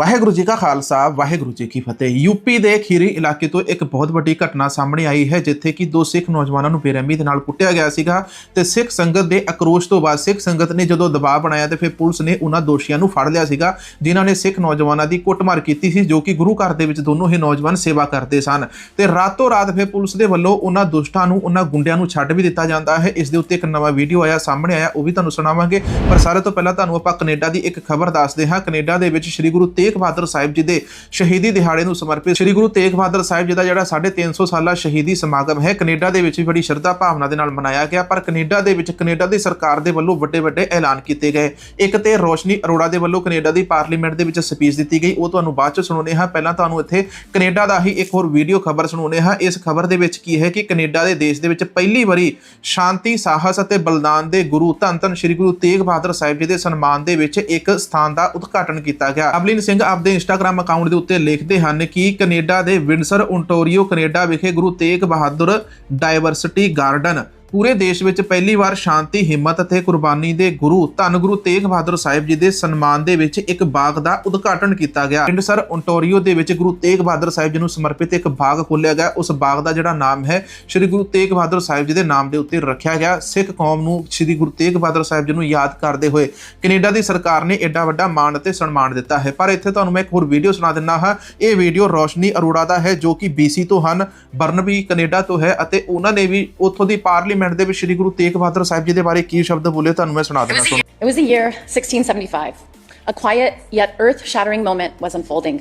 ਵਾਹਿਗੁਰੂ ਜੀ ਕਾ ਖਾਲਸਾ, ਵਾਹਿਗੁਰੂ ਜੀ ਕੀ ਫਤਿਹ। ਯੂਪੀ ਦੇ ਖੀਰੀ ਇਲਾਕੇ ਤੋਂ ਇੱਕ ਬਹੁਤ ਵੱਡੀ ਘਟਨਾ ਸਾਹਮਣੇ ਆਈ ਹੈ, ਜਿੱਥੇ ਕਿ ਦੋ ਸਿੱਖ ਨੌਜਵਾਨਾਂ ਨੂੰ ਬੇਰਹਿਮੀ ਦੇ ਨਾਲ ਕੁੱਟਿਆ ਗਿਆ ਸੀਗਾ ਤੇ ਸਿੱਖ ਸੰਗਤ ਦੇ ਅਕਰੋਸ਼ ਤੋਂ ਬਾਅਦ ਸਿੱਖ ਸੰਗਤ ਨੇ ਜਦੋਂ ਦਬਾਅ ਬਣਾਇਆ ਤੇ ਫਿਰ ਪੁਲਿਸ ਨੇ ਉਹਨਾਂ ਦੋਸ਼ੀਆਂ ਨੂੰ ਫੜ ਲਿਆ ਸੀਗਾ, ਜਿਨ੍ਹਾਂ ਨੇ ਸਿੱਖ ਨੌਜਵਾਨਾਂ ਦੀ ਕੁੱਟਮਾਰ ਕੀਤੀ ਸੀ, ਜੋ ਕਿ ਗੁਰੂ ਘਰ ਦੇ ਵਿੱਚ ਦੋਨੋਂ ਹੀ ਨੌਜਵਾਨ ਸੇਵਾ ਕਰਦੇ ਸਨ। ਤੇ ਰਾਤੋਂ ਰਾਤ ਫਿਰ ਪੁਲਿਸ ਦੇ ਵੱਲੋਂ ਉਹਨਾਂ ਦੁਸ਼ਟਾਂ ਨੂੰ, ਉਹਨਾਂ ਗੁੰਡਿਆਂ ਨੂੰ ਛੱਡ ਵੀ ਦਿੱਤਾ ਜਾਂਦਾ ਹੈ। ਇਸ ਦੇ ਉੱਤੇ ਇੱਕ ਨਵਾਂ ਵੀਡੀਓ ਆਇਆ, ਸਾਹਮਣੇ ਆਇਆ, ਉਹ ਵੀ ਤੁਹਾਨੂੰ ਸੁਣਾਵਾਂਗੇ। ਪਰ ਸਾਰੇ ਤੋਂ ਪਹਿਲਾਂ ਤੁਹਾਨੂੰ ਆਪਾਂ ਕੈਨੇਡਾ ਦੀ ਇੱਕ ਖਬਰ ਦੱਸਦੇ ਹਾਂ। ਕੈਨੇਡਾ ਦੇ ਵਿੱਚ ਸ੍ਰੀ ਗੁਰੂ ਤੇਗ ਬਹਾਦਰ ਸਾਹਿਬ ਜੀ ਦੇ ਸ਼ਹੀਦੀ ਦਿਹਾੜੇ ਨੂੰ ਸਮਰਪਿਤ ਸ੍ਰੀ ਗੁਰੂ ਤੇਗ ਬਹਾਦਰ ਸਾਹਿਬ ਜੀ ਦਾ ਜਿਹੜਾ 350 ਸਾਲਾ ਸ਼ਹੀਦੀ ਸਮਾਗਮ ਹੈ, ਕੈਨੇਡਾ ਦੇ ਵਿੱਚ ਵੀ ਬੜੀ ਸ਼ਰਧਾ ਭਾਵਨਾ ਦੇ ਨਾਲ ਮਨਾਇਆ ਗਿਆ, ਪਰ ਕੈਨੇਡਾ ਦੇ ਵਿੱਚ, ਕੈਨੇਡਾ ਦੀ ਸਰਕਾਰ ਦੇ ਵੱਲੋਂ ਵੱਡੇ ਵੱਡੇ ਐਲਾਨ ਕੀਤੇ ਗਏ। ਇੱਕ ਤੇ ਰੋਸ਼ਨੀ ਅਰੋੜਾ ਦੇ ਵੱਲੋਂ ਕੈਨੇਡਾ ਦੀ ਪਾਰਲੀਮੈਂਟ ਦੇ ਵਿੱਚ ਸਪੀਚ ਦਿੱਤੀ ਗਈ, ਉਹ ਤੁਹਾਨੂੰ ਬਾਅਦ ਚ ਸੁਣਾਉਂਦੇ ਹਾਂ। ਪਹਿਲਾਂ ਤੁਹਾਨੂੰ ਇੱਥੇ ਕੈਨੇਡਾ ਦਾ ਹੀ ਇੱਕ ਹੋਰ ਵੀਡੀਓ ਖਬਰ ਸੁਣਾਉਂਦੇ ਹਾਂ। ਇਸ ਖਬਰ ਦੇ ਵਿੱਚ ਕੀ ਹੈ ਕਿ ਕੈਨੇਡਾ ਦੇ ਦੇਸ਼ ਦੇ ਵਿੱਚ ਪਹਿਲੀ ਵਾਰੀ ਸ਼ਾਂਤੀ, ਸਾਹਸ ਅਤੇ ਬਲਿਦਾਨ ਦੇ ਗੁਰੂ ਧੰਨ ਧੰਨ ਸ੍ਰੀ ਗੁਰੂ ਤੇਗ ਬਹਾਦਰ ਸਾਹਿਬ ਜੀ ਦੇ ਸਨਮਾਨ ਦੇ ਵਿੱਚ ਇੱਕ ਸਥਾਨ ਦਾ ਉਦਘਾਟਨ ਕੀਤਾ ਗਿਆ। ਅਬਲਿਨ ਸਿੰਘ ਆਪਦੇ ਇੰਸਟਾਗ੍ਰam ਅਕਾਊਂਟ ਦੇ ਉੱਤੇ ਲਿਖਦੇ ਹਨ ਕਿ ਕੈਨੇਡਾ ਦੇ ਵਿੰਡਸਰ ਓਨਟਾਰੀਓ ਕੈਨੇਡਾ ਵਿਖੇ ਗੁਰੂ ਤੇਗ ਬਹਾਦਰ ਡਾਇਵਰਸਿਟੀ ਗਾਰਡਨ ਪੂਰੇ ਦੇਸ਼ ਵਿੱਚ ਪਹਿਲੀ ਵਾਰ ਸ਼ਾਂਤੀ, ਹਿੰਮਤ ਅਤੇ ਕੁਰਬਾਨੀ ਦੇ ਗੁਰੂ, ਧੰਨ ਗੁਰੂ ਤੇਗ ਬਹਾਦਰ ਸਾਹਿਬ ਜੀ ਦੇ ਸਨਮਾਨ ਦੇ ਵਿੱਚ ਇੱਕ ਬਾਗ ਦਾ ਉਦਘਾਟਨ ਕੀਤਾ ਗਿਆ। ਵਿੰਡਸਰ ਓਨਟਾਰੀਓ ਦੇ ਵਿੱਚ ਗੁਰੂ ਤੇਗ ਬਹਾਦਰ ਸਾਹਿਬ ਜੀ ਨੂੰ ਸਮਰਪਿਤ ਇੱਕ ਬਾਗ ਖੋਲ੍ਹਿਆ ਗਿਆ। ਉਸ ਬਾਗ ਦਾ ਜਿਹੜਾ ਨਾਮ ਹੈ, ਸ੍ਰੀ ਗੁਰੂ ਤੇਗ ਬਹਾਦਰ ਸਾਹਿਬ ਜੀ ਦੇ ਨਾਮ ਦੇ ਉੱਤੇ ਰੱਖਿਆ ਗਿਆ। ਸਿੱਖ ਕੌਮ ਨੂੰ ਸ੍ਰੀ ਗੁਰੂ ਤੇਗ ਬਹਾਦਰ ਸਾਹਿਬ ਜੀ ਨੂੰ ਯਾਦ ਕਰਦੇ ਹੋਏ ਕੈਨੇਡਾ ਦੀ ਸਰਕਾਰ ਨੇ ਐਡਾ ਵੱਡਾ ਮਾਣ ਅਤੇ ਸਨਮਾਨ ਦਿੱਤਾ ਹੈ। ਪਰ ਇੱਥੇ ਤੁਹਾਨੂੰ ਮੈਂ ਇੱਕ ਹੋਰ ਵੀਡੀਓ ਸੁਣਾ ਦਿੰਦਾ ਹਾਂ। ਇਹ ਵੀਡੀਓ ਰੋਸ਼ਨੀ ਅਰੋੜਾ ਦਾ ਹੈ, ਜੋ ਕਿ BC ਤੋਂ ਹਨ, ਬਰਨਬੀ ਕੈਨੇਡਾ ਤੋਂ ਹੈ ਅਤੇ ਉਹਨਾਂ ਨੇ ਵੀ ਉੱਥੋਂ ਦੀ parliament ਦੇ ਵਿੱਚ ਸ੍ਰੀ ਗੁਰੂ ਤੇਗ ਬਹਾਦਰ ਸਾਹਿਬ ਜੀ ਦੇ ਬਾਰੇ ਕੀ ਸ਼ਬਦ ਬੋਲੇ ਤੁਹਾਨੂੰ ਮੈਂ ਸੁਣਾ ਦਿੰਦਾ ਸੁਣੋ It was the year 1675. A quiet yet earth shattering moment was unfolding.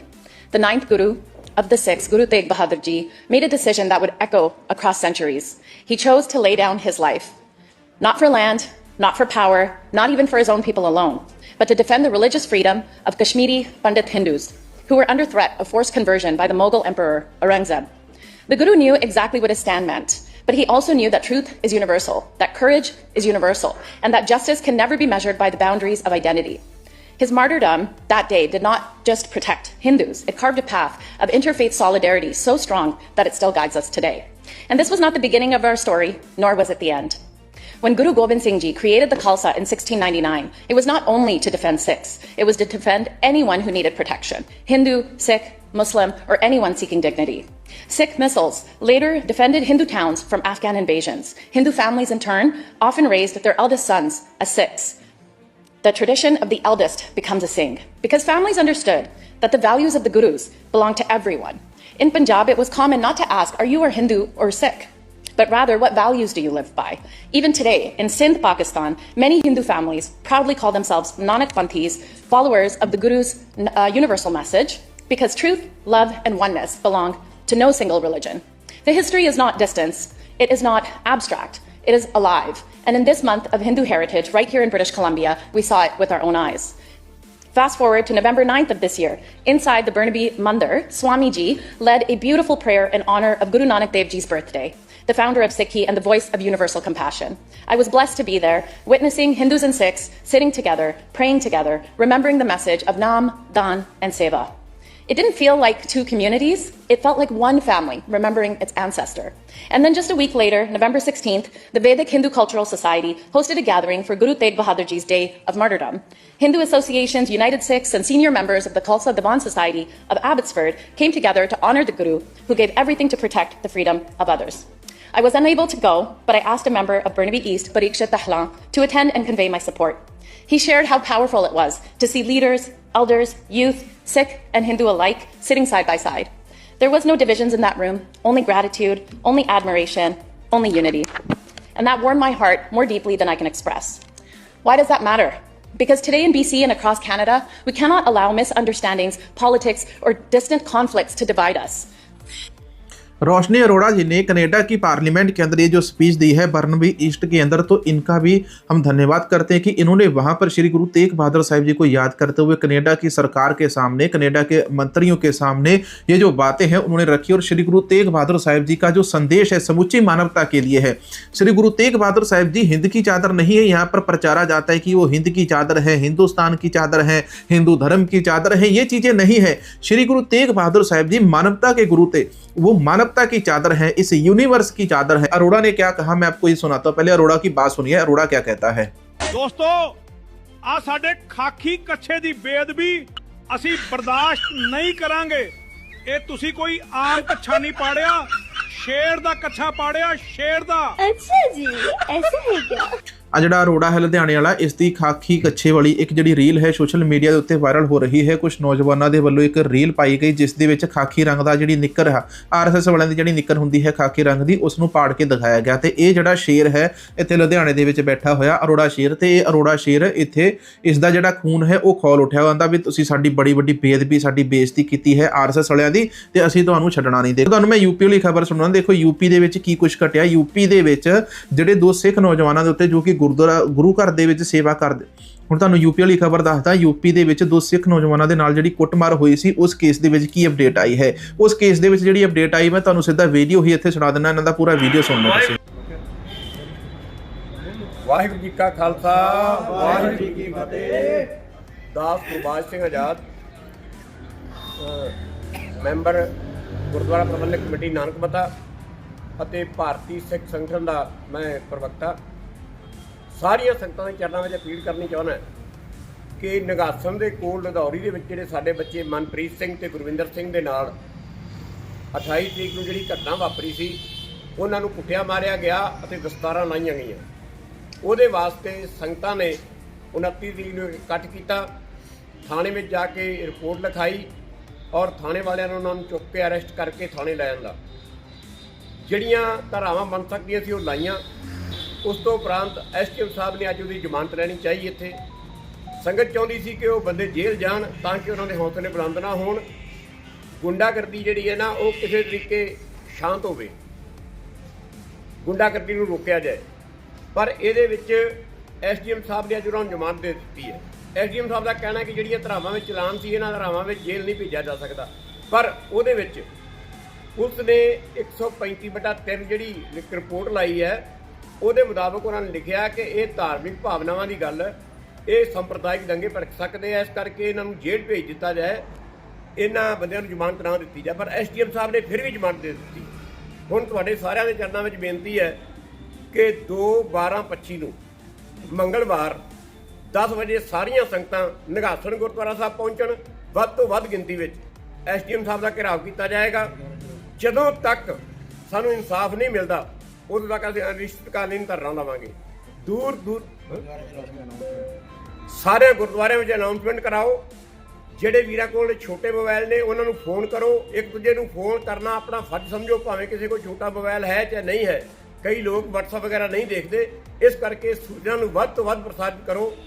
The ninth Guru of the six, Guru Tegh Bahadur Ji, made a decision that would echo across centuries. He chose to lay down his life, not for land, not for power, not even for his own people alone, but to defend the religious freedom of Kashmiri Pandit Hindus who were under threat of forced conversion by the Mughal Emperor Aurangzeb. The Guru knew exactly what his stand meant, but he also knew that truth is universal, that courage is universal, and that justice can never be measured by the boundaries of identity. His martyrdom that day did not just protect Hindus, it carved a path of interfaith solidarity so strong that it still guides us today. And this was not the beginning of our story, nor was it the end. When Guru Gobind Singh Ji created the Khalsa in 1699, it was not only to defend Sikhs, it was to defend anyone who needed protection Hindu, Sikh, Muslim, or anyone seeking dignity. Sikh missiles later defended Hindu towns from Afghan invasions. Hindu families, in turn, often raised their eldest sons as Sikhs. The tradition of the eldest becomes a Singh because families understood that the values of the Gurus belong to everyone. In Punjab, it was common not to ask, Are you a Hindu or Sikh? but rather, what values do you live by? Even today, in Sindh, Pakistan, many Hindu families proudly call themselves Nanak Panthis, followers of the Guru's uh, universal message, because truth, love, and oneness belong to no single religion. The history is not distance, it is not abstract, it is alive. And in this month of Hindu heritage, right here in British Columbia, we saw it with our own eyes. Fast forward to November 9th of this year. Inside the Burnaby Mandir, Swami Ji led a beautiful prayer in honor of Guru Nanak Dev Ji's birthday, the founder of Sikhi and the voice of universal compassion. I was blessed to be there, witnessing Hindus and Sikhs sitting together, praying together, remembering the message of Nam, Dan, and Seva. It didn't feel like two communities, it felt like one family remembering its ancestor. And then just a week later, November 16th, the Vedic Hindu Cultural Society hosted a gathering for Guru Tegh Bahadur Ji's Day of Martyrdom. Hindu associations, United Sikhs, and senior members of the Khalsa Divan Society of Abbotsford came together to honor the Guru, who gave everything to protect the freedom of others. I was unable to go, but I asked a member of Burnaby East, Parikshit Dahlan, to attend and convey my support. He shared how powerful it was to see leaders, elders, youth, Sikh and Hindu alike sitting side by side. There was no divisions in that room, only gratitude, only admiration, only unity. And that warmed my heart more deeply than I can express. Why does that matter? Because today in BC and across Canada, we cannot allow misunderstandings, politics, or distant conflicts to divide us. Roshni Arora ji ने Canada की parliament के अंदर ये जो speech दी है Burnaby east के अंदर तो इनका भी हम धन्यवाद करते हैं कि इन्होंने वहाँ पर श्री गुरु तेग बहादुर साहिब जी को याद करते हुए कनेडा की सरकार के सामने, कनेडा के मंत्रियों के सामने ये जो बातें हैं उन्होंने रखी और श्री गुरु तेग बहादुर साहिब जी का जो संदेश है समूची मानवता के लिए है। श्री गुरु तेग बहादुर साहिब जी हिंद की चादर नहीं है, यहाँ पर प्रचारा जाता है कि वो हिंद की चादर है, हिंदुस्तान की चादर है, हिंदू धर्म की चादर है, ये चीज़ें नहीं है। श्री गुरु तेग बहादुर साहिब जी मानवता के गुरु थे, वो मानवता की चादर है इस यूनिवर्स की चादर है अरोड़ा ने क्या कहा मैं आपको ये सुनाता हूँ पहले अरोड़ा की बात सुनिए अरोड़ा क्या कहता है ਦੋਸਤੋ ਆ ਸਾਡੇ ਖਾਕੀ ਕੱਛੇ ਦੀ ਬੇਦਬੀ ਅਸੀਂ ਬਰਦਾਸ਼ਤ ਨਹੀਂ ਕਰਾਂਗੇ ਇਹ ਤੁਸੀਂ ਕੋਈ ਆਮ ਕੱਛਾ ਨਹੀਂ ਪਾੜਿਆ ਸ਼ੇਰ ਦਾ ਕੱਛਾ ਪਾੜਿਆ ਸ਼ੇਰ ਦਾ अच्छा जी ऐसा है क्या ਆ ਜਿਹੜਾ ਅਰੋੜਾ ਹੈ ਲੁਧਿਆਣੇ ਵਾਲਾ, ਇਸ ਦੀ ਖਾਕੀ ਕੱਛੇ ਵਾਲੀ ਇੱਕ ਜਿਹੜੀ ਰੀਲ ਹੈ ਸੋਸ਼ਲ ਮੀਡੀਆ ਦੇ ਉੱਤੇ ਵਾਇਰਲ ਹੋ ਰਹੀ ਹੈ। ਕੁਝ ਨੌਜਵਾਨਾਂ ਦੇ ਵੱਲੋਂ ਇੱਕ ਰੀਲ ਪਾਈ ਗਈ, ਜਿਸ ਦੇ ਵਿੱਚ ਖਾਕੀ ਰੰਗ ਦਾ ਜਿਹੜੀ ਨਿੱਕਰ ਹੈ ਆਰਐਸਐਸ ਵਾਲਿਆਂ ਦੀ ਜਿਹੜੀ ਨਿੱਕਰ ਹੁੰਦੀ ਹੈ ਖਾਕੀ ਰੰਗ ਦੀ, ਉਸ ਨੂੰ ਪਾੜ ਕੇ ਦਿਖਾਇਆ ਗਿਆ। ਤੇ ਇਹ ਜਿਹੜਾ ਸ਼ੇਰ ਹੈ, ਇੱਥੇ ਲੁਧਿਆਣੇ ਦੇ ਵਿੱਚ ਬੈਠਾ ਹੋਇਆ ਅਰੋੜਾ ਸ਼ੇਰ। ਤੇ ਇਹ ਅਰੋੜਾ ਸ਼ੇਰ ਇੱਥੇ, ਇਸ ਦਾ ਜਿਹੜਾ ਖੂਨ ਹੈ, ਉਹ ਖੋਲ ਉੱਠਿਆ ਹੁੰਦਾ ਵੀ ਤੁਸੀਂ ਸਾਡੀ ਬੜੀ ਵੱਡੀ ਬੇਅਦਬੀ, ਸਾਡੀ ਬੇਇੱਜ਼ਤੀ ਕੀਤੀ ਹੈ ਆਰਐਸਐਸ ਵਾਲਿਆਂ ਦੀ, ਤੇ ਅਸੀਂ ਤੁਹਾਨੂੰ ਛੱਡਣਾ ਨਹੀਂ ਦੇ ਤੁਹਾਨੂੰ ਮੈਂ ਯੂਪੀ ਵਾਲੀ ਖਬਰ ਸੁਣਾਉਣਾ, ਦੇਖੋ ਯੂਪੀ ਦੇ ਵਿੱਚ ਕੀ ਕੁਝ ਘਟਿਆ। ਯੂਪੀ ਦੇ ਵਿੱਚ ਜਿਹੜੇ ਦੋ ਸਿੱਖ ਨੌਜਵਾਨਾਂ ਦੇ ਉੱਤੇ ਜੋ ਕਿ ਗੁਰਦੁਆਰਾ ਗੁਰੂ ਘਰ ਦੇ ਵਿੱਚ ਸੇਵਾ ਕਰਦੇ। ਹੁਣ ਤੁਹਾਨੂੰ ਯੂਪੀ ਵਾਲੀ ਖਬਰ ਦੱਸਦਾ, ਯੂਪੀ ਦੇ ਵਿੱਚ ਦੋ ਸਿੱਖ ਨੌਜਵਾਨਾਂ ਦੇ ਨਾਲ ਜਿਹੜੀ ਕੁੱਟਮਾਰ ਹੋਈ ਸੀ, ਉਸ ਕੇਸ ਦੇ ਵਿੱਚ ਕੀ ਅਪਡੇਟ ਆਈ ਹੈ? ਉਸ ਕੇਸ ਦੇ ਵਿੱਚ ਜਿਹੜੀ ਅਪਡੇਟ ਆਈ, ਮੈਂ ਤੁਹਾਨੂੰ ਸਿੱਧਾ ਵੀਡੀਓ ਹੀ ਇੱਥੇ ਸੁਣਾ ਦਿੰਦਾ, ਇਹਨਾਂ ਦਾ ਪੂਰਾ ਵੀਡੀਓ ਸੁਣ ਲਓ ਤੁਸੀਂ। ਵਾਹਿਗੁਰੂ ਜੀ ਕਾ ਖਾਲਸਾ, ਵਾਹਿਗੁਰੂ ਜੀ ਕੀ ਫਤਿਹ। ਦਾਸ ਗੁਰਬਾਜ ਸਿੰਘ ਆਜ਼ਾਦ ਮੈਂਬਰ ਗੁਰਦੁਆਰਾ ਪ੍ਰਬੰਧਕ ਕਮੇਟੀ ਨਾਨਕਮਤਾ ਅਤੇ ਭਾਰਤੀ ਸਿੱਖ ਸੰਗਠਨ ਦਾ ਮੈਂ ਪ੍ਰਵਕਤਾ। ਸਾਰੀਆਂ ਸੰਗਤਾਂ ਦੇ ਚਰਨਾਂ ਵਿੱਚ ਅਪੀਲ ਕਰਨੀ ਚਾਹੁੰਦਾ ਕਿ ਨਿਗਾਸਨ ਦੇ ਕੋਲ ਲਧੌਰੀ ਦੇ ਵਿੱਚ ਜਿਹੜੇ ਸਾਡੇ ਬੱਚੇ ਮਨਪ੍ਰੀਤ ਸਿੰਘ ਤੇ ਗੁਰਵਿੰਦਰ ਸਿੰਘ ਦੇ ਨਾਲ 28 ਤਰੀਕ ਨੂੰ ਜਿਹੜੀ ਘਟਨਾ ਵਾਪਰੀ ਸੀ, ਉਹਨਾਂ ਨੂੰ ਕੁੱਟਿਆ ਮਾਰਿਆ ਗਿਆ ਅਤੇ ਦਸਤਾਰਾਂ ਲਾਈਆਂ ਗਈਆਂ। ਉਹਦੇ ਵਾਸਤੇ ਸੰਗਤਾਂ ਨੇ 29 ਤਰੀਕ ਨੂੰ ਇਕੱਠ ਕੀਤਾ, ਥਾਣੇ ਵਿੱਚ ਜਾ ਕੇ ਰਿਪੋਰਟ ਲਿਖਾਈ ਔਰ ਥਾਣੇ ਵਾਲਿਆਂ ਨੇ ਉਹਨਾਂ ਨੂੰ ਚੁੱਕ ਕੇ ਅਰੈਸਟ ਕਰਕੇ ਥਾਣੇ ਲੈ ਜਾਂਦਾ। ਜਿਹੜੀਆਂ ਧਾਰਾਵਾਂ ਬਣ ਸਕਦੀਆਂ ਸੀ ਉਹ ਲਾਈਆਂ। ਉਸ ਤੋਂ ਉਪਰੰਤ ਐਸਟੀਐਮ ਸਾਹਿਬ ਨੇ ਅੱਜ ਉਹਦੀ ਜ਼ਮਾਨਤ ਲੈਣੀ ਚਾਹੀ ਇੱਥੇ। ਸੰਗਤ ਚਾਹੁੰਦੀ ਸੀ ਕਿ ਉਹ ਬੰਦੇ ਜੇਲ੍ਹ ਜਾਣ ਤਾਂ ਕਿ ਉਹਨਾਂ ਦੇ ਹੌਸਲੇ ਬੁਲੰਦ ਨਾ ਹੋਣ। ਗੁੰਡਾਗਰਦੀ ਜਿਹੜੀ ਹੈ ਨਾ, ਉਹ ਕਿਸੇ ਤਰੀਕੇ ਸ਼ਾਂਤ ਹੋਵੇ। ਗੁੰਡਾਗਰਦੀ ਨੂੰ ਰੋਕਿਆ ਜਾਏ। ਪਰ ਇਹਦੇ ਵਿੱਚ ਐਸਡੀਐਮ ਸਾਹਿਬ ਨੇ ਅੱਜ ਉਹਨਾਂ ਨੂੰ ਜ਼ਮਾਨਤ ਦੇ ਦਿੱਤੀ ਹੈ। ਐਸਡੀਐਮ ਸਾਹਿਬ ਦਾ ਕਹਿਣਾ ਕਿ ਜਿਹੜੀਆਂ ਧਰਾਵਾਂ ਵਿੱਚ ਚਲਾਨ ਸੀ, ਇਹਨਾਂ ਧਰਾਵਾਂ ਵਿੱਚ ਜੇਲ੍ਹ ਨਹੀਂ ਭੇਜਿਆ ਜਾ ਸਕਦਾ। ਪਰ ਉਹਦੇ ਵਿੱਚ ਪੁਲਿਸ ਨੇ 135 ਬਟਾ 3 ਜਿਹੜੀ ਇੱਕ ਰਿਪੋਰਟ ਲਾਈ ਹੈ ਉਹਦੇ ਮੁਤਾਬਕ ਉਹਨਾਂ ਨੇ ਲਿਖਿਆ ਕਿ ਇਹ ਧਾਰਮਿਕ ਭਾਵਨਾਵਾਂ ਦੀ ਗੱਲ, ਇਹ ਸੰਪਰਦਾਇਕ ਦੰਗੇ ਭੜਕ ਸਕਦੇ ਆ, ਇਸ ਕਰਕੇ ਇਹਨਾਂ ਨੂੰ ਜੇਲ੍ਹ ਭੇਜ ਦਿੱਤਾ ਜਾਏ, ਇਹਨਾਂ ਬੰਦਿਆਂ ਨੂੰ ਜ਼ਮਾਨਤ ਨਾ ਦਿੱਤੀ ਜਾਏ, ਪਰ ਐਸਡੀਐਮ ਸਾਹਿਬ ਨੇ ਫਿਰ ਵੀ ਜ਼ਮਾਨਤ ਦੇ ਦਿੱਤੀ। ਹੁਣ ਤੁਹਾਡੇ ਸਾਰਿਆਂ ਦੇ ਚਰਨਾਂ ਵਿੱਚ ਬੇਨਤੀ ਹੈ ਕਿ 2 12 25 ਨੂੰ ਮੰਗਲਵਾਰ 10 ਵਜੇ ਸਾਰੀਆਂ ਸੰਗਤਾਂ ਨਿਗਾਸਣ ਗੁਰਦੁਆਰਾ ਸਾਹਿਬ ਪਹੁੰਚਣ, ਵੱਧ ਤੋਂ ਵੱਧ ਗਿਣਤੀ ਵਿੱਚ ਐਸਡੀਐਮ ਸਾਹਿਬ ਦਾ ਘਿਰਾਓ ਕੀਤਾ ਜਾਏਗਾ। ਜਦੋਂ ਤੱਕ ਸਾਨੂੰ ਇਨਸਾਫ ਨਹੀਂ ਮਿਲਦਾ ਉਦੋਂ ਤੱਕ ਅਸੀਂ ਅਨਿਸ਼ਚਿਤਕਾਲੀਨ ਧਰਨਾ ਲਾਵਾਂਗੇ। ਦੂਰ ਦੂਰ ਸਾਰੇ ਗੁਰਦੁਆਰਿਆਂ ਵਿੱਚ ਅਨਾਉਂਸਮੈਂਟ ਕਰਾਓ। ਜਿਹੜੇ ਵੀਰਾਂ ਕੋਲ ਛੋਟੇ ਮੋਬਾਈਲ ਨੇ, ਉਹਨਾਂ ਨੂੰ ਫੋਨ ਕਰੋ। ਇੱਕ ਦੂਜੇ ਨੂੰ ਫੋਨ ਕਰਨਾ, ਆਪਣਾ ਫਰਜ਼ ਸਮਝੋ, ਭਾਵੇਂ ਕਿਸੇ ਕੋਲ ਛੋਟਾ ਮੋਬਾਈਲ ਹੈ ਜਾਂ ਨਹੀਂ ਹੈ। ਕਈ ਲੋਕ WhatsApp ਵਗੈਰਾ ਨਹੀਂ ਦੇਖਦੇ। ਇਸ ਕਰਕੇ ਸੂਚਨਾ ਨੂੰ ਵੱਧ ਤੋਂ ਵੱਧ ਪ੍ਰਸਾਰਿਤ ਕਰੋ।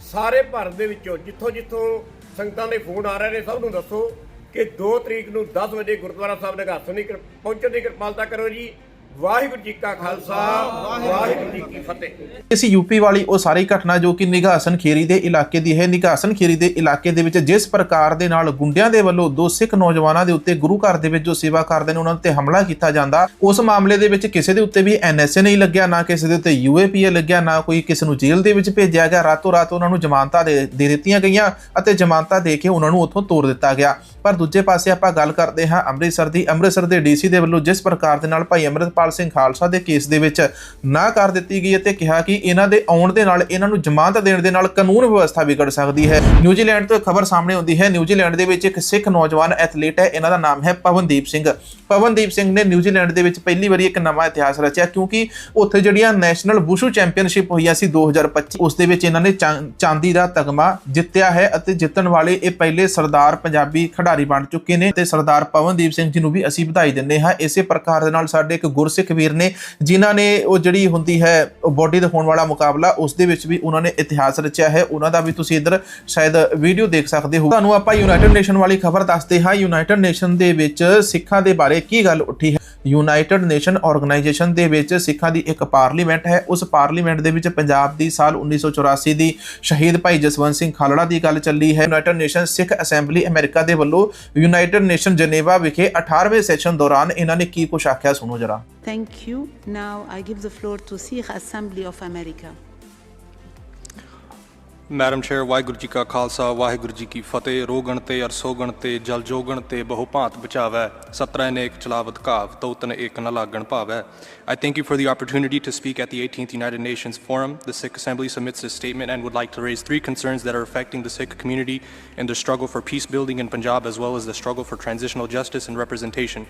ਸਾਰੇ ਭਾਰਤ ਦੇ ਵਿੱਚੋਂ ਜਿੱਥੋਂ ਜਿੱਥੋਂ ਸੰਗਤਾਂ ਦੇ ਫੋਨ ਆ ਰਹੇ ਨੇ, ਸਭ ਨੂੰ ਦੱਸੋ ਕਿ 2 ਤਰੀਕ ਨੂੰ 10 ਵਜੇ ਗੁਰਦੁਆਰਾ ਸਾਹਿਬ ਨਿਗਾਸਨ ਦੀ ਕਿਰ- ਪਹੁੰਚਣ ਦੀ ਕਿਰਪਾਲਤਾ ਕਰੋ ਜੀ। ਵਾਹਿਗੁਰੂ ਜੀ ਕਾ ਖਾਲਸਾ, ਵਾਹਿਗੁਰੂ ਜੀ ਕੀ ਫਤਿਹ। ਇਸ ਯੂਪੀ ਵਾਲੀ ਉਹ ਸਾਰੀ ਘਟਨਾ ਜੋ ਕਿ ਨਿਗਾਸਨ ਖੇਰੀ ਦੇ ਇਲਾਕੇ ਦੀ ਹੈ ਨਿਗਾਸਨ ਖੇਰੀ ਦੇ ਇਲਾਕੇ ਦੇ ਵਿੱਚ ਜਿਸ ਪ੍ਰਕਾਰ ਦੇ ਨਾਲ ਗੁੰਡਿਆਂ ਦੇ ਵੱਲੋਂ ਦੋ ਸਿੱਖ ਨੌਜਵਾਨਾਂ ਦੇ ਉੱਤੇ ਗੁਰੂ ਘਰ ਦੇ ਵਿੱਚ ਜੋ ਸੇਵਾ ਕਰਦੇ ਨੇ, ਉਹਨਾਂ ਉੱਤੇ ਹਮਲਾ ਕੀਤਾ ਜਾਂਦਾ। ਉਸ ਮਾਮਲੇ ਦੇ ਵਿੱਚ ਕਿਸੇ ਦੇ ਉੱਤੇ ਵੀ ਐਨਐਸਏ ਨਹੀਂ ਲੱਗਿਆ, ਨਾ ਕਿਸੇ ਦੇ ਉੱਤੇ ਯੂਏਪੀਏ ਲੱਗਿਆ, ਨਾ ਕੋਈ ਕਿਸੇ ਨੂੰ ਜੇਲ੍ਹ ਦੇ ਵਿੱਚ ਭੇਜਿਆ ਗਿਆ। ਰਾਤੋਂ ਰਾਤ ਉਹਨਾਂ ਨੂੰ ਜ਼ਮਾਨਤਾਂ ਦੇ ਦੇ ਦਿੱਤੀਆਂ ਗਈਆਂ ਅਤੇ ਜ਼ਮਾਨਤਾਂ ਦੇ ਕੇ ਉਹਨਾਂ ਨੂੰ ਉੱਥੋਂ ਤੋਰ ਦਿੱਤਾ ਗਿਆ। ਪਰ ਦੂਜੇ ਪਾਸੇ ਆਪਾਂ ਗੱਲ ਕਰਦੇ ਹਾਂ ਅੰਮ੍ਰਿਤਸਰ ਦੀ। ਅੰਮ੍ਰਿਤਸਰ ਦੇ ਡੀਸੀ ਦੇ ਵੱਲੋਂ ਜਿਸ ਪ੍ਰਕਾਰ ਦੇ ਨਾਲ ਭਾਈ ਅੰਮ੍ਰਿਤਪਾਲ ਸਿੰਘ ਖਾਲਸਾ ਦੇ ਕੇਸ ਦੇ ਵਿੱਚ ਨਾ ਕਰ ਦਿੱਤੀ ਗਈ ਅਤੇ ਕਿਹਾ ਕਿ ਇਹਨਾਂ ਦੇ ਆਉਣ ਦੇ ਨਾਲ ਇਹਨਾਂ ਨੂੰ ਜ਼ਮਾਨਤ ਦੇਣ ਦੇ ਨਾਲ ਕਾਨੂੰਨ ਵਿਵਸਥਾ ਵਿਗੜ ਸਕਦੀ ਹੈ। ਨਿਊਜ਼ੀਲੈਂਡ ਤੋਂ ਖਬਰ ਸਾਹਮਣੇ ਆਉਂਦੀ ਹੈ। ਨਿਊਜ਼ੀਲੈਂਡ ਦੇ ਵਿੱਚ ਇੱਕ ਸਿੱਖ ਨੌਜਵਾਨ ਐਥਲੀਟ ਹੈ। ਇਹਨਾਂ ਦਾ ਨਾਮ ਹੈ ਪਵਨਦੀਪ ਸਿੰਘ। ਪਵਨਦੀਪ ਸਿੰਘ ਨੇ ਨਿਊਜ਼ੀਲੈਂਡ ਦੇ ਵਿੱਚ ਪਹਿਲੀ ਵਾਰੀ ਇੱਕ ਨਵਾਂ ਇਤਿਹਾਸ ਰਚਿਆ ਕਿਉਂਕਿ ਉੱਥੇ ਜਿਹੜੀਆਂ ਨੈਸ਼ਨਲ ਵੁਸ਼ੂ ਚੈਂਪੀਅਨਸ਼ਿਪ ਹੋਈਆਂ ਸੀ 2025 ਉਸ ਦੇ ਵਿੱਚ ਇਹਨਾਂ ਨੇ ਚਾਂ- ਚਾਂਦੀ ਦਾ ਤਗਮਾ ਜਿੱਤਿਆ ਹੈ ਅਤੇ ਜਿੱਤਣ ਵਾਲੇ ਇਹ ਪਹਿਲੇ ਸਰਦਾਰ ਪੰਜਾਬੀ ਖਿਡਾਰੀ ਬਣ ਚੁੱਕੇ ਨੇ ਤੇ ਸਰਦਾਰ ਪਵਨਦੀਪ ਸਿੰਘ ਜੀ ਨੂੰ ਵੀ ਅਸੀਂ ਵਧਾਈ ਦਿੰਦੇ ਹਾਂ। ਇਸੇ ਪ੍ਰਕਾਰ ਦੇ ਨਾਲ ਸਾਡੇ ਇੱਕ ਗੁਰਸਿੱਖ ਵੀਰ ਨੇ, ਜਿਨ੍ਹਾਂ ਨੇ ਉਹ ਜਿਹੜੀ ਹੁੰਦੀ ਹੈ ਬੋਡੀ ਦੇ ਹੋਣ ਵਾਲਾ ਮੁਕਾਬਲਾ ਉਸ ਦੇ ਵਿੱਚ ਵੀ ਉਹਨਾਂ ਨੇ ਇਤਿਹਾਸ ਰਚਿਆ ਹੈ। ਉਹਨਾਂ ਦਾ ਵੀ ਤੁਸੀਂ ਇੱਧਰ ਸ਼ਾਇਦ ਵੀਡੀਓ ਦੇਖ ਸਕਦੇ ਹੋ। ਤੁਹਾਨੂੰ ਆਪਾਂ ਯੂਨਾਈਟਿਡ ਨੇਸ਼ਨ ਵਾਲੀ ਖਬਰ ਦੱਸਦੇ ਹਾਂ। ਯੂਨਾਈਟਿਡ ਨੇਸ਼ਨ ਦੇ ਵਿੱਚ ਸਿੱਖਾਂ ਦੇ ਬਾਰੇ ਕੀ ਗੱਲ ਉੱਠੀ ਹੈ? ਯੂਨਾਈਟਿਡ ਨੇਸ਼ਨ ਆਰਗੇਨਾਈਜੇਸ਼ਨ ਦੇ ਵਿੱਚ ਸਿੱਖਾਂ ਦੀ ਇੱਕ ਪਾਰਲੀਮੈਂਟ ਹੈ ਉਸ ਪਾਰਲੀਮੈਂਟ ਦੇ ਵਿੱਚ ਪੰਜਾਬ ਦੀ ਸਾਲ 1984 ਦੀ ਸ਼ਹੀਦ ਭਾਈ ਜਸਵੰਤ ਸਿੰਘ ਖਾਲੜਾ ਦੀ ਗੱਲ ਚੱਲੀ ਹੈ united nation Sikh assembly America ਦੇ ਵੱਲੋਂ ਯੂਨਾਈਟਿਡ ਨੇਸ਼ਨ ਜਨੇਵਾ ਵਿਖੇ 18ਵੇਂ ਸੈਸ਼ਨ ਦੌਰਾਨ ਇਹਨਾਂ ਨੇ ਕੀ ਕੁਝ ਆਖਿਆ ਸੁਣੋ ਜਰਾ Thank you. Now I give the floor to Sikh Assembly of America. Madam chair Waheguru ji ਕਾ ਖਾਲਸਾ ਵਾਹਿਗੁਰੂ ਜੀ ਕੀ ਫਤਿਹ ਰੋਗਣ ਤੇ ਅਰਸੋਗਣ ਤੇ ਜਲ ਜੋਗਣ ਤੇ ਬਹੁ ਭਾਂਤ ਬਚਾਵੈ ਸਤਰੈ ਨੇਕ ਚਲਾਵਤ ਘਾਵ ਤਉਤਨ ਏਕ ਨ ਲਾਗਣ ਭਾਵੈ I thank you for the opportunity to speak at the 18th United Nations Forum. The Sikh Assembly submits this statement and would like to raise three concerns that are affecting the Sikh community in their struggle for peace building in Punjab as well as the struggle for transitional justice and representation.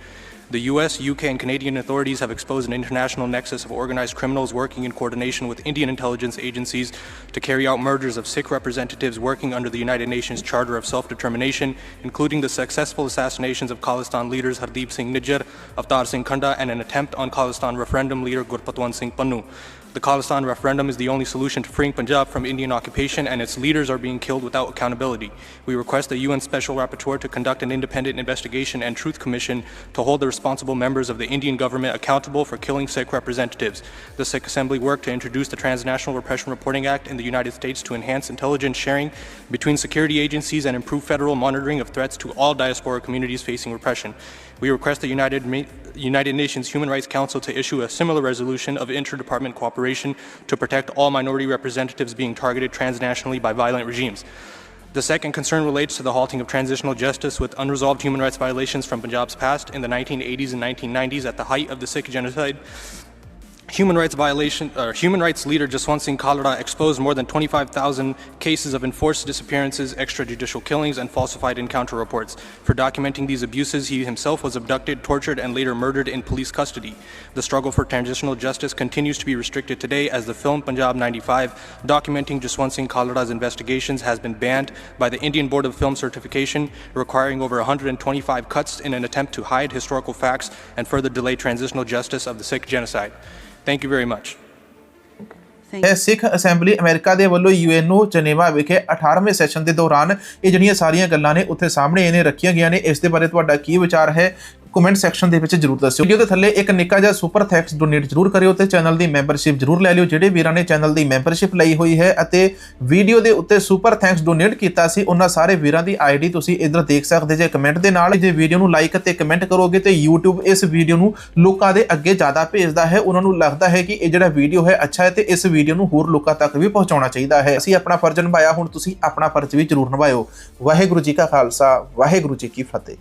The US, UK, and Canadian authorities have exposed an international nexus of organized criminals working in coordination with Indian intelligence agencies to carry out murders of Sikh representatives working under the United Nations Charter of Self Determination, including the successful assassinations of Khalistan leaders Hardeep Singh Nijjar, Avtar Singh Khanda, and an attempt on Khalistan referendum leader Gurpatwant Singh Pannu. The Khalistan referendum is the only solution to freeing Punjab from Indian occupation, and its leaders are being killed without accountability. We request the UN Special Rapporteur to conduct an independent investigation and truth commission to hold the responsible members of the Indian government accountable for killing Sikh representatives. The Sikh Assembly worked to introduce the Transnational Repression Reporting Act in the United States to enhance intelligence sharing between security agencies and improve federal monitoring of threats to all diaspora communities facing repression. We request the United, United Nations Human Rights Council to issue a similar resolution of interdepartment cooperation to protect all minority representatives being targeted transnationally by violent regimes. The second concern relates to the halting of transitional justice with unresolved human rights violations from Punjab's past in the 1980s and 1990s at the height of the Sikh genocide. Human rights violation, uh, human rights leader Jaswant Singh Kalra exposed more than 25,000 cases of enforced disappearances, extrajudicial killings, and falsified encounter reports. For documenting these abuses, he himself was abducted, tortured, and later murdered in police custody. The struggle for transitional justice continues to be restricted today as the film Punjab 95, documenting Jaswant Singh Kalra's investigations, has been banned by the Indian Board of Film Certification, requiring over 125 cuts in an attempt to hide historical facts and further delay transitional justice of the Sikh genocide. Thank you very much. ਇਹ Sikh assembly America ਦੇ ਵੱਲੋਂ UNO Geneva ਵਿਖੇ 18ਵੇਂ session ਦੇ ਦੌਰਾਨ ਇਹ ਜਿਹੜੀਆਂ ਸਾਰੀਆਂ ਗੱਲਾਂ ਨੇ ਉੱਥੇ ਸਾਹਮਣੇ ਇਹਨੇ ਰੱਖੀਆਂ ਗਈਆਂ ਨੇ ਇਸ ਦੇ ਬਾਰੇ ਤੁਹਾਡਾ ਕੀ ਵਿਚਾਰ ਹੈ ਕਮੈਂਟ ਸੈਕਸ਼ਨ ਦੇ ਵਿੱਚ ਜਰੂਰ ਦੱਸਿਓ। ਵੀਡੀਓ ਦੇ ਥੱਲੇ ਇੱਕ ਨਿੱਕਾ ਜਿਹਾ ਸੁਪਰ ਥੈਂਕਸ ਡੋਨੇਟ ਜਰੂਰ ਕਰਿਓ ਤੇ ਚੈਨਲ ਦੀ ਮੈਂਬਰਸ਼ਿਪ ਜਰੂਰ ਲੈ ਲਿਓ। ਜਿਹੜੇ ਵੀਰਾਂ ਨੇ ਚੈਨਲ ਦੀ ਮੈਂਬਰਸ਼ਿਪ ਲਈ ਹੋਈ ਹੈ ਅਤੇ ਵੀਡੀਓ ਦੇ ਉੱਤੇ ਸੁਪਰ ਥੈਂਕਸ ਡੋਨੇਟ ਕੀਤਾ ਸੀ, ਉਹਨਾਂ ਸਾਰੇ ਵੀਰਾਂ ਦੀ ਆਈਡੀ ਤੁਸੀਂ ਇੱਧਰ ਦੇਖ ਸਕਦੇ ਜੇ ਕਮੈਂਟ ਦੇ ਨਾਲ। ਜੇ ਵੀਡੀਓ ਨੂੰ ਲਾਈਕ ਅਤੇ ਕਮੈਂਟ ਕਰੋਗੇ ਤੇ YouTube ਇਸ ਵੀਡੀਓ ਨੂੰ ਲੋਕਾਂ ਦੇ ਅੱਗੇ ਜ਼ਿਆਦਾ ਭੇਜਦਾ ਹੈ। ਉਹਨਾਂ ਨੂੰ ਲੱਗਦਾ ਹੈ ਕਿ ਇਹ ਜਿਹੜਾ ਵੀਡੀਓ ਹੈ ਅੱਛਾ ਹੈ ਤੇ ਇਸ ਵੀਡੀਓ ਨੂੰ ਹੋਰ ਲੋਕਾਂ ਤੱਕ ਵੀ ਪਹੁੰਚਾਉਣਾ ਚਾਹੀਦਾ ਹੈ। ਅਸੀਂ ਆਪਣਾ ਫਰਜ਼ ਨਿਭਾਇਆ, ਹੁਣ ਤੁਸੀਂ ਆਪਣਾ ਫਰਜ਼ ਵੀ ਜਰੂਰ ਨਿਭਾਇਓ। ਵਾਹਿਗੁਰੂ ਜੀ ਕਾ ਖਾਲਸਾ, ਵਾਹਿਗੁਰੂ ਜੀ ਕੀ ਫਤਿਹ।